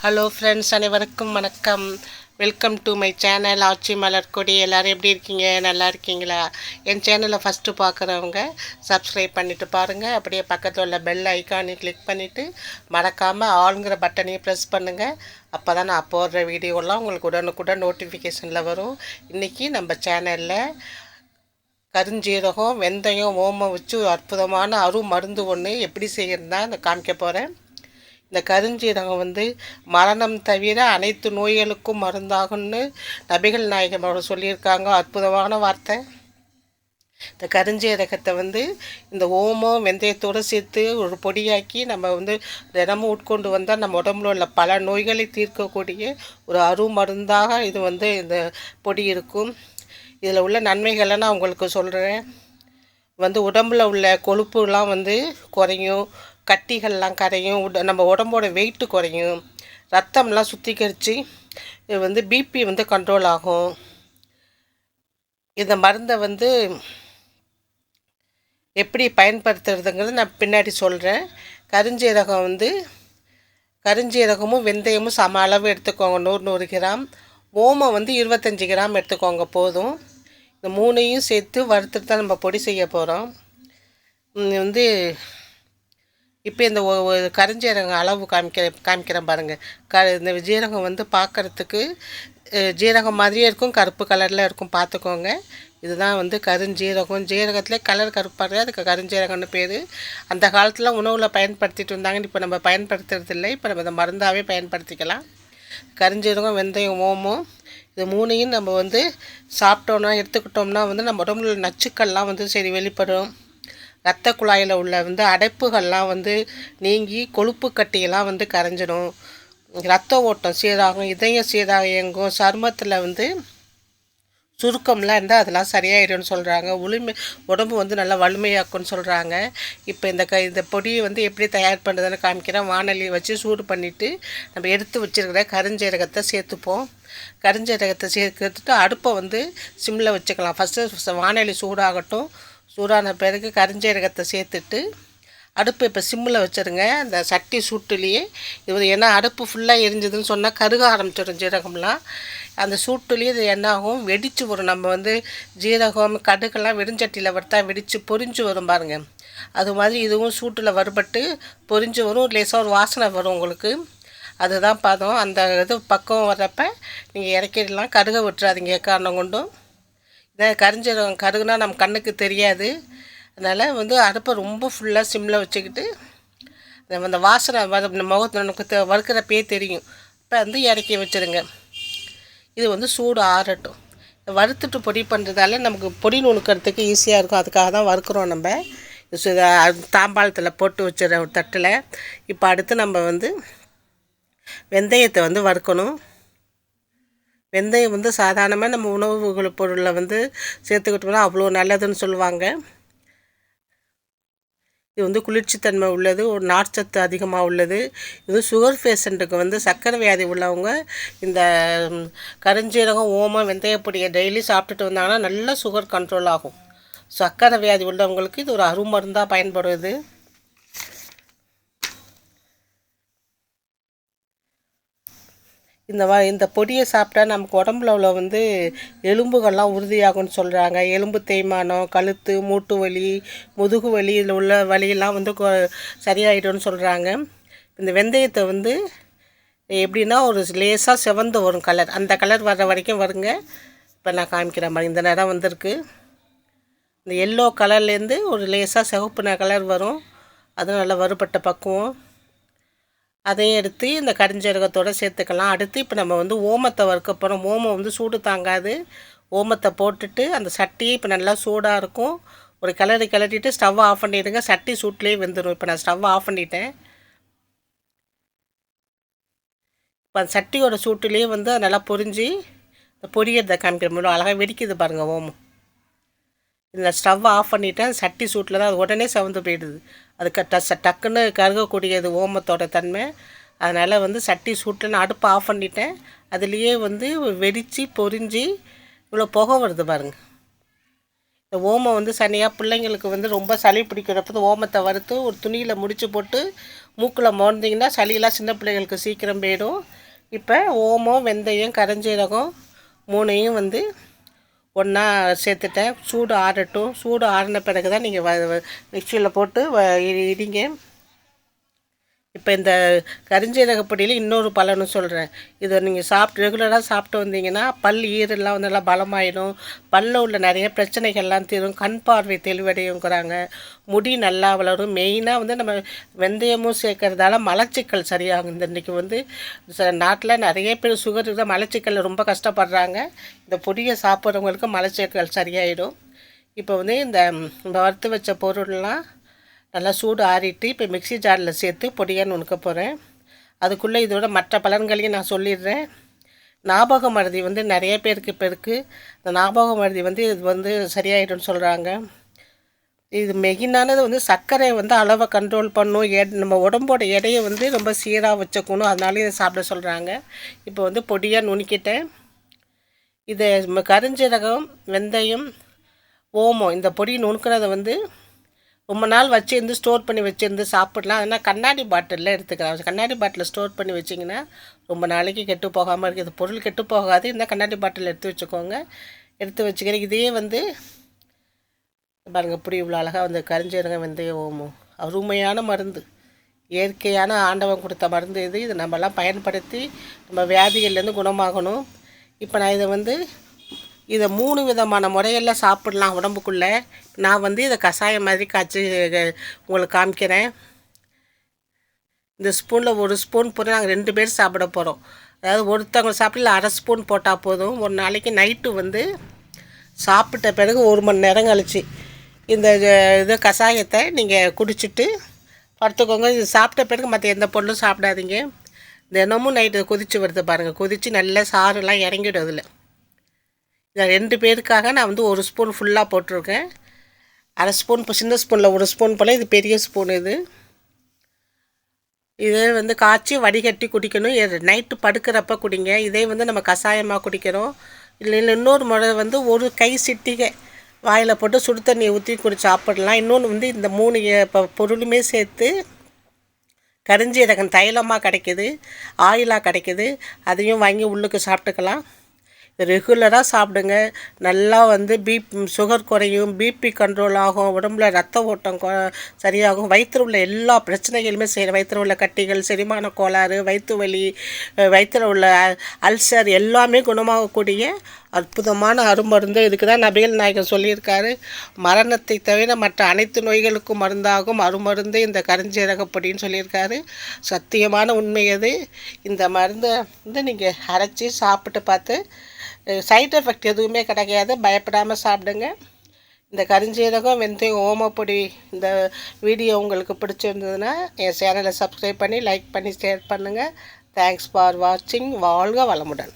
Hello friends அனைவருக்கும் வணக்கம். Welcome to my channel ஆட்சி மலர்கொடி. எல்லோரும் எப்படி இருக்கீங்க? நல்லா இருக்கீங்களா? என் சேனலை ஃபஸ்ட்டு பார்க்குறவங்க சப்ஸ்கிரைப் பண்ணிவிட்டு பாருங்கள் அப்படியே பக்கத்தில் உள்ள பெல் ஐக்கானை கிளிக் பண்ணிவிட்டு மறக்காமல் ஆளுங்கிற பட்டனையும் ப்ரெஸ் பண்ணுங்கள் அப்போ தான் நான் போடுற வீடியோலாம் உங்களுக்கு உடனுக்குடன் நோட்டிஃபிகேஷனில் வரும். இன்றைக்கி நம்ம சேனலில் கருஞ்சீரகம் வெந்தயம் ஓமம் வச்சு அற்புதமான அரு மருந்து ஒன்று எப்படி செய்யறது தான் காமிக்க போகிறேன் இந்த கருஞ்சீரகம் வந்து மரணம் தவிர அனைத்து நோய்களுக்கும் மருந்தாகும்னு நபிகள் நாயகம் அவர் சொல்லியிருக்காங்க. அற்புதமான வார்த்தை. இந்த கருஞ்சீரகத்தை வந்து இந்த ஓமம் வெந்தயத்தோடு சேர்த்து ஒரு பொடியாக்கி நம்ம வந்து தினமும் உட்கொண்டு வந்தால் நம்ம உடம்புல உள்ள பல நோய்களை தீர்க்கக்கூடிய ஒரு அருமருந்தாக இது வந்து இந்த பொடி இருக்கும். இதில் உள்ள நன்மைகளை நான் உங்களுக்கு சொல்கிறேன் வந்து உடம்பில் உள்ள கொழுப்புலாம் வந்து குறையும். கட்டிகள்லாம் கரையும் உட நம்ம உடம்போட வெயிட்டு குறையும். ரத்தம்லாம் சுத்திகரித்து இது வந்து பிபி வந்து கண்ட்ரோல் ஆகும். இந்த மருந்தை வந்து எப்படி பயன்படுத்துறதுங்கிறது நான் பின்னாடி சொல்கிறேன் கருஞ்சீரகம் வந்து கருஞ்சீரகமும் வெந்தயமும் சம அளவு எடுத்துக்கோங்க. நூறு நூறு கிராம். ஓமம் வந்து இருபத்தஞ்சி கிராம் எடுத்துக்கோங்க போதும். இந்த மூணையும் சேர்த்து வறுத்துட்டு தான் நம்ம பொடி செய்ய போகிறோம் வந்து இப்போ இந்த கருஞ்சீரகம் அளவு காமிக்கிற காமிக்கிறேன் பாருங்கள் க இந்த ஜீரகம் வந்து பார்க்குறதுக்கு ஜீரகம் மாதிரியே இருக்கும் கருப்பு கலரில் இருக்கும் பார்த்துக்கோங்க இதுதான் வந்து கருஞ்சீரகம். ஜீரகத்தில் கலர் கருப்பாக அதுக்கு கருஞ்சீரகம்னு பேர். அந்த காலத்தில் உணவில் பயன்படுத்திட்டு இருந்தாங்கன்னு இப்போ நம்ம பயன்படுத்துறது இல்லை. இப்போ நம்ம இந்த மருந்தாகவே பயன்படுத்திக்கலாம். கருஞ்சீரகம் வெந்தயம் ஓமம் இது மூணையும் நம்ம வந்து சாப்பிட்டோன்னா எடுத்துக்கிட்டோம்னா வந்து நம்ம உடம்புல நச்சுக்கள்லாம் வந்து சரி வெளிப்படும். ரத்த குழாயில் உள்ள வந்து அடைப்புகள்லாம் வந்து நீங்கி கொழுப்பு கட்டியெல்லாம் வந்து கரைஞ்சிடும் ரத்த ஓட்டம் சீராகும் இதயம் சீராக இயங்கும் சருமத்தில் வந்து சுருக்கம்லாம் இருந்தால் அதெல்லாம் சரியாயிடும்னு சொல்கிறாங்க உளுமை உடம்பு வந்து நல்லா வலிமையாக்கும்னு சொல்கிறாங்க இப்போ இந்த க இந்த பொடியை வந்து எப்படி தயார் பண்ணுறதுன்னு காமிக்கிறேன். வானொலியை வச்சு சூடு பண்ணிவிட்டு நம்ம எடுத்து வச்சுருக்கிற கருஞ்சீரகத்தை சேர்த்துப்போம். கருஞ்சீரகத்தை சேர்த்துட்டு அடுப்பை வந்து சிம்மில் வச்சுக்கலாம். ஃபஸ்ட்டு வானொலி சூடாகட்டும். சூடான பிறகு கரிஞ்சீரகத்தை சேர்த்துட்டு அடுப்பு இப்போ சிம்மில் வச்சுருங்க. அந்த சட்டி சூட்டுலேயே இது ஏன்னா அடுப்பு ஃபுல்லாக எரிஞ்சதுன்னு சொன்னால் கருக ஆரம்பிச்சிடும் ஜீரகம்லாம். அந்த சூட்டுலேயே இது என்னாகும்? வெடிச்சு வெடித்து வரும். நம்ம வந்து ஜீரகம் கடுகெல்லாம் வெடிஞ்சட்டியில் வறுத்தா வெடித்து பொறிஞ்சு வரும் பாருங்கள் அது மாதிரி இதுவும் சூட்டில் வறுபட்டு பொறிஞ்சு வரும். லேசாக ஒரு வாசனை வரும் உங்களுக்கு. அதுதான் பார்த்தோம் அந்த இது பக்கம் வர்றப்ப நீங்கள் இறக்கிடலாம். கருக விட்டுறாதீங்க. காரணம் கொண்டும். இந்த கரிஞ்சீரகம் கருகுனா நம்ம கண்ணுக்கு தெரியாது. அதனால் வந்து அடுப்பை ரொம்ப ஃபுல்லாக சிம்மில் வச்சுக்கிட்டு அந்த வாசனை வர முகத்தில் நமக்கு வறுக்கிறப்பே தெரியும். இப்போ வந்து இறக்கி வச்சுருங்க. இது வந்து சூடு ஆறட்டும். வறுத்துட்டு பொடி பண்ணுறதால நமக்கு பொடி நுணுக்கிறதுக்கு ஈஸியாக இருக்கும். அதுக்காக தான் வறுக்கிறோம் நம்ம. தாம்பாளத்தில் போட்டு வச்சுற ஒரு தட்டில். இப்போ அடுத்து நம்ம வந்து வெந்தயத்தை வந்து வறுக்கணும். வெந்தயம் வந்து சாதாரணமாக நம்ம உணவு பொருளில் வந்து சேர்த்துக்கிட்டோம்னா அவ்வளோ நல்லதுன்னு சொல்லுவாங்க. இது வந்து குளிர்ச்சித்தன்மை உள்ளது ஒரு நார்ச்சத்து அதிகமாக உள்ளது. இது சுகர் பேஷண்ட்டுக்கு வந்து சர்க்கரை வியாதி உள்ளவங்க இந்த கருஞ்சீரகம் ஓமம் வெந்தயப்பொடியை டெய்லி சாப்பிட்டுட்டு வந்தாங்கன்னா நல்லா சுகர் கண்ட்ரோல் ஆகும். சர்க்கரை வியாதி உள்ளவங்களுக்கு இது ஒரு அருமருந்தாக பயன்படுது. இந்த வ இந்த பொடியை சாப்பிட்டா நமக்கு உடம்புல உள்ள வந்து எலும்புகள்லாம் உறுதியாகும்னு சொல்கிறாங்க எலும்பு தேய்மானம் கழுத்து மூட்டு வலி முதுகு வலி இதில் உள்ள வலியெல்லாம் வந்து சரியாயிடும்னு சொல்கிறாங்க இந்த வெந்தயத்தை வந்து எப்படின்னா ஒரு லேசாக செவந்து வரும் கலர். அந்த கலர் வர்ற வரைக்கும் வருங்க. இப்போ நான் காமிக்கிற மாதிரி இந்த நேரம் வந்திருக்கு. இந்த எல்லோ கலர்லேருந்து ஒரு லேசாக சிவப்பு கலர் வரும். அது நல்லா வறுபட்ட பக்குவம். அதையும் எடுத்து இந்த கரிஞ்சீரகத்தோடு சேர்த்துக்கலாம். அடுத்து இப்போ நம்ம வந்து ஓமத்தை வறுக்க போகிறோம் ஓமம் வந்து சூடு தாங்காது. ஓமத்தை போட்டுட்டு அந்த சட்டியை இப்போ நல்லா சூடாக இருக்கும். ஒரு கிளறி கிளறிட்டு ஸ்டவ் ஆஃப் பண்ணிவிடுங்க சட்டி சூட்லேயே வெந்துடும் இப்போ நான் ஸ்டவ் ஆஃப் பண்ணிட்டேன். இப்போ அந்த சட்டியோட சூட்டுலேயே வந்து நல்லா பொரிஞ்சு இந்த பொரியறதை காமிக்கிற முடியும் அழகாக வெடிக்குது பாருங்கள் ஓமம். இதில் ஸ்டவ் ஆஃப் பண்ணிவிட்டேன் சட்டி சூட்டில் தான் அது உடனே சவந்து போயிடுது. அது ட டக்குன்னு கருகக்கூடியது ஓமத்தோட தன்மை. அதனால் வந்து சட்டி சூட்டில் நான் அடுப்பை ஆஃப் பண்ணிட்டேன். அதுலேயே வந்து வெடித்து பொறிஞ்சு இவ்வளோ புகை வருது பாருங்கள் இந்த ஓமம் வந்து சனியாக பிள்ளைங்களுக்கு வந்து ரொம்ப சளி பிடிக்கிறப்ப ஓமத்தை வறுத்து ஒரு துணியில் முடிச்சு போட்டு மூக்கில் மோர்ந்தீங்கன்னா சளியெல்லாம் சின்ன பிள்ளைகளுக்கு சீக்கிரம் போயிடும். இப்போ ஓமம் வெந்தயம் கரஞ்சீரகம் மூணையும் வந்து ஒன்றா சேர்த்துட்டேன். சூடு ஆறட்டும். சூடு ஆறின பிறகு தான் நீங்கள் மிக்சியில் போட்டு இடிங்க. இப்போ இந்த கரிஞ்சீரகப்பொடியில் இன்னொரு பலனும் சொல்கிறேன் இதை நீங்கள் சாப்பிட்டு ரெகுலராக சாப்பிட்டு வந்தீங்கன்னா பல் ஈரெல்லாம் வந்து நல்லா பலமாயிடும். பல்லில் உள்ள நிறைய பிரச்சனைகள்லாம் தீரும். கண் பார்வை தெளிவடையுங்கிறாங்க. முடி நல்லா வளரும். மெயினாக வந்து நம்ம வெந்தயமும் சேர்க்கறதால மலச்சிக்கல் சரியாகும். இந்த இன்றைக்கி வந்து நாட்டில் நிறைய பேர் சுகர் இருந்தால் மலச்சிக்கல் ரொம்ப கஷ்டப்படுறாங்க. இந்த பொடியை சாப்பிட்றவங்களுக்கு மலச்சிக்கல் சரியாயிடும். இப்போ வந்து இந்த வறுத்து வச்ச பொருள்லாம் நல்லா சூடு ஆறிட்டு இப்போ மிக்சி ஜாரில் சேர்த்து பொடியாக நுணுக்க போகிறேன் அதுக்குள்ளே இதோட மற்ற பலன்களையும் நான் சொல்லிடுறேன். ஞாபக மருதி வந்து நிறைய பேருக்கு இப்போ இருக்குது இந்த ஞாபக மருதி வந்து இது வந்து சரியாயிடும்னு சொல்கிறாங்க இது மெயினானது வந்து சர்க்கரை வந்து அளவை கண்ட்ரோல் பண்ணும். எ நம்ம உடம்போட எடையை வந்து ரொம்ப சீராக வச்சுக்கணும். அதனால இதை சாப்பிட சொல்கிறாங்க இப்போ வந்து பொடியாக நுணுக்கிட்டேன். இதை கருஞ்சீரகம் வெந்தயம் ஓமம் இந்த பொடி நுணுக்கிறத வந்து ரொம்ப நாள் வச்சுருந்து ஸ்டோர் பண்ணி வச்சுருந்து சாப்பிட்லாம். அதனால் கண்ணாடி பாட்டிலில் எடுத்துக்கலாம். கண்ணாடி பாட்டிலில் ஸ்டோர் பண்ணி வச்சிங்கன்னா ரொம்ப நாளைக்கு கெட்டு போகாமல் இருக்குது பொருள் கெட்டு போகாது. இந்த கண்ணாடி பாட்டில் எடுத்து வச்சுக்கோங்க. எடுத்து வச்சுக்கிறேன். இதையே வந்து பாருங்கள் புரிய இவ்வளோ அழகாக வந்து கரிஞ்சீரகம் வந்து அருமையான மருந்து. இயற்கையான ஆண்டவன் கொடுத்த மருந்து இது. இதை நம்மலாம் பயன்படுத்தி நம்ம வியாதிகள்லேருந்து குணமாகணும். இப்போ நான் இதை வந்து இதை மூணு விதமான முறைகளில் சாப்பிட்லாம் உடம்புக்குள்ளே. நான் வந்து இதை கஷாயம் மாதிரி காய்ச்சி உங்களுக்கு காமிக்கிறேன். இந்த ஸ்பூனில் ஒரு ஸ்பூன் போட்டு நாங்கள் ரெண்டு பேர் சாப்பிட போகிறோம் அதாவது ஒருத்தவங்க சாப்பிடல அரை ஸ்பூன் போட்டால் போதும். ஒரு நாளைக்கு நைட்டு வந்து சாப்பிட்ட பிறகு ஒரு மணி நேரம் கழிச்சு இந்த இது கஷாயத்தை நீங்கள் குடிச்சிட்டு படுத்துக்கோங்க. இது சாப்பிட்ட பிறகு மற்ற எந்த பொருளும் சாப்பிடாதீங்க. தினமும் நைட்டு கொதித்து வருது பாருங்கள் கொதித்து நல்ல சாறுலாம் இறங்கிடும் அதில். ரெண்டு பேருக்காக நான் வந்து ஒரு ஸ்பூன் ஃபுல்லாக போட்டிருக்கேன். அரை ஸ்பூன் இப்போ சின்ன ஸ்பூனில் ஒரு ஸ்பூன் போல் இது பெரிய ஸ்பூன் இது. இதே வந்து காய்ச்சி வடிகட்டி குடிக்கணும். நைட்டு படுக்கிறப்ப குடிங்க. இதே வந்து நம்ம கஷாயமாக குடிக்கிறோம். இல்லை இன்னொரு முறை வந்து ஒரு கை சிட்டிகை வாயில் போட்டு சுடு தண்ணியை ஊற்றி குடி சாப்பிடலாம். இன்னொன்று வந்து இந்த மூணு இப்போ பொருளுமே சேர்த்து கரிஞ்சீரகம் தைலமாக கிடைக்கிது ஆயிலாக கிடைக்கிது. அதையும் வாங்கி உள்ளுக்கு சாப்பிட்டுக்கலாம். ரெகுலராக சாப்பிடுங்க. நல்லா வந்து பிப் சுகர் குறையும் பிபி கண்ட்ரோல் ஆகும் உடம்புல ரத்த ஓட்டம் சரியாகும். வயிற்று உள்ள எல்லா பிரச்சனைகளுமே சரி வயிற்று உள்ள கட்டிகள் செரிமான கோளாறு வயிற்று வலி வயிற்றில் உள்ள அல்சர் எல்லாமே குணமாகக்கூடிய அற்புதமான அருமருந்து. இதுக்கு தான் நபிகள் நாயகன் சொல்லியிருக்காரு. மரணத்தை தவிர மற்ற அனைத்து நோய்களுக்கும் மருந்தாகும். அருமருந்து இந்த கருஞ்சீரகப்பொடின்னு சொல்லியிருக்காரு. சத்தியமான உண்மை அது இந்த மருந்தை வந்து நீங்கள் அரைச்சி சாப்பிட்டு பார்த்து சைட் எஃபெக்ட் எதுவுமே கிடைக்காது. பயப்படாமல் சாப்பிடுங்க. இந்த கரிஞ்சீரகம் வெந்தயம் ஓமப்பொடி இந்த வீடியோ உங்களுக்கு பிடிச்சிருந்ததுன்னா என் சேனலை சப்ஸ்கிரைப் பண்ணி லைக் பண்ணி ஷேர் பண்ணுங்கள் தேங்க்ஸ் ஃபார் வாட்சிங் வாழ்க வளமுடன்.